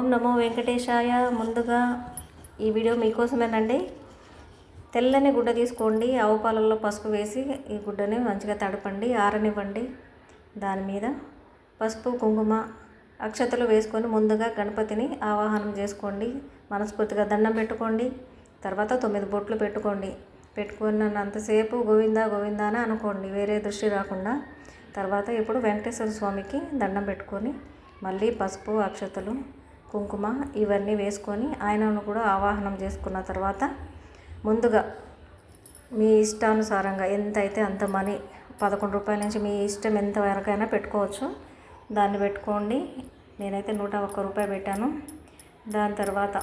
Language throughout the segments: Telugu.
ఓం నమో వెంకటేశాయ. ముందుగా ఈ వీడియో మీకోసమేనండి. తెల్లని గుడ్డ తీసుకోండి. ఆవు పాలల్లో పసుపు వేసి ఈ గుడ్డని మంచిగా తడపండి ఆరనివ్వండి. దాని మీద పసుపు కుంకుమ అక్షతలు వేసుకొని ముందుగా గణపతిని ఆవాహనం చేసుకోండి. మనస్ఫూర్తిగా దండం పెట్టుకోండి. తర్వాత తొమ్మిది బొట్లు పెట్టుకోండి. పెట్టుకున్నంతసేపు గోవిందా గోవిందా అని అనుకోండి. వేరే దృష్టి రాకుండా. తర్వాత ఇప్పుడు వెంకటేశ్వర స్వామికి దండం పెట్టుకొని మళ్ళీ పసుపు అక్షతలు కుంకుమ ఇవన్నీ వేసుకొని ఆయనను కూడా ఆవాహనం చేసుకున్న తర్వాత ముందుగా మీ ఇష్టానుసారంగా ఎంత అయితే అంత మనీ పదకొండు రూపాయల నుంచి మీ ఇష్టం ఎంత వరకైనా పెట్టుకోవచ్చు. దాన్ని పెట్టుకోండి. నేనైతే నూట ఒక్క రూపాయి పెట్టాను. దాని తర్వాత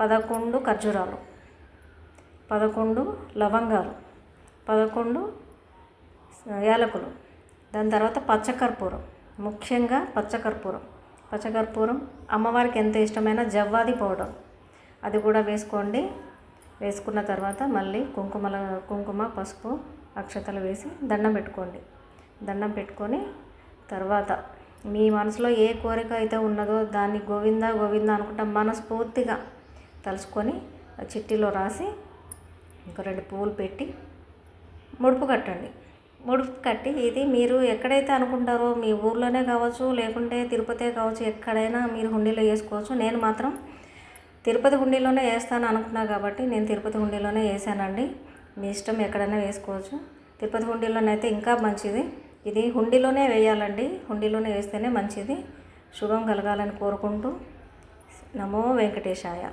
పదకొండు ఖర్జూరాలు పదకొండు లవంగాలు పదకొండు యాలకులు దాని తర్వాత పచ్చకర్పూరం ముఖ్యంగా పచ్చకర్పూరం. పచ్చకర్పూరం. అమ్మవారికి ఎంత ఇష్టమైన జవ్వాది పౌడర్. అది కూడా వేసుకోండి. వేసుకున్న తర్వాత మళ్ళీ కుంకుమల కుంకుమ పసుపు అక్షతలు వేసి దండం పెట్టుకోండి. దండం పెట్టుకొని తర్వాత మీ మనసులో ఏ కోరిక అయితే ఉన్నదో దాన్ని గోవింద గోవింద అనుకుంటా మనస్ఫూర్తిగా తలుచుకొని చిట్టిలో రాసి ఒక రెండు పువ్వులు పెట్టి ముడుపు కట్టండి. ముడుపు కట్టి ఇది మీరు ఎక్కడైతే అనుకుంటారో మీ ఊర్లోనే కావచ్చు లేకుంటే తిరుపతే కావచ్చు ఎక్కడైనా మీరు హుండీలో వేసుకోవచ్చు. నేను మాత్రం తిరుపతి హుండీలోనే వేస్తాను అనుకున్నా కాబట్టి నేను తిరుపతి హుండీలోనే వేసానండి. మీ ఇష్టం ఎక్కడైనా వేసుకోవచ్చు. తిరుపతి హుండీలోనైతే ఇంకా మంచిది. ఇది హుండీలోనే వేయాలండి. హుండీలోనే వేస్తేనే మంచిది. శుభం కలగాలని కోరుకుంటూ నమో వెంకటేశాయ.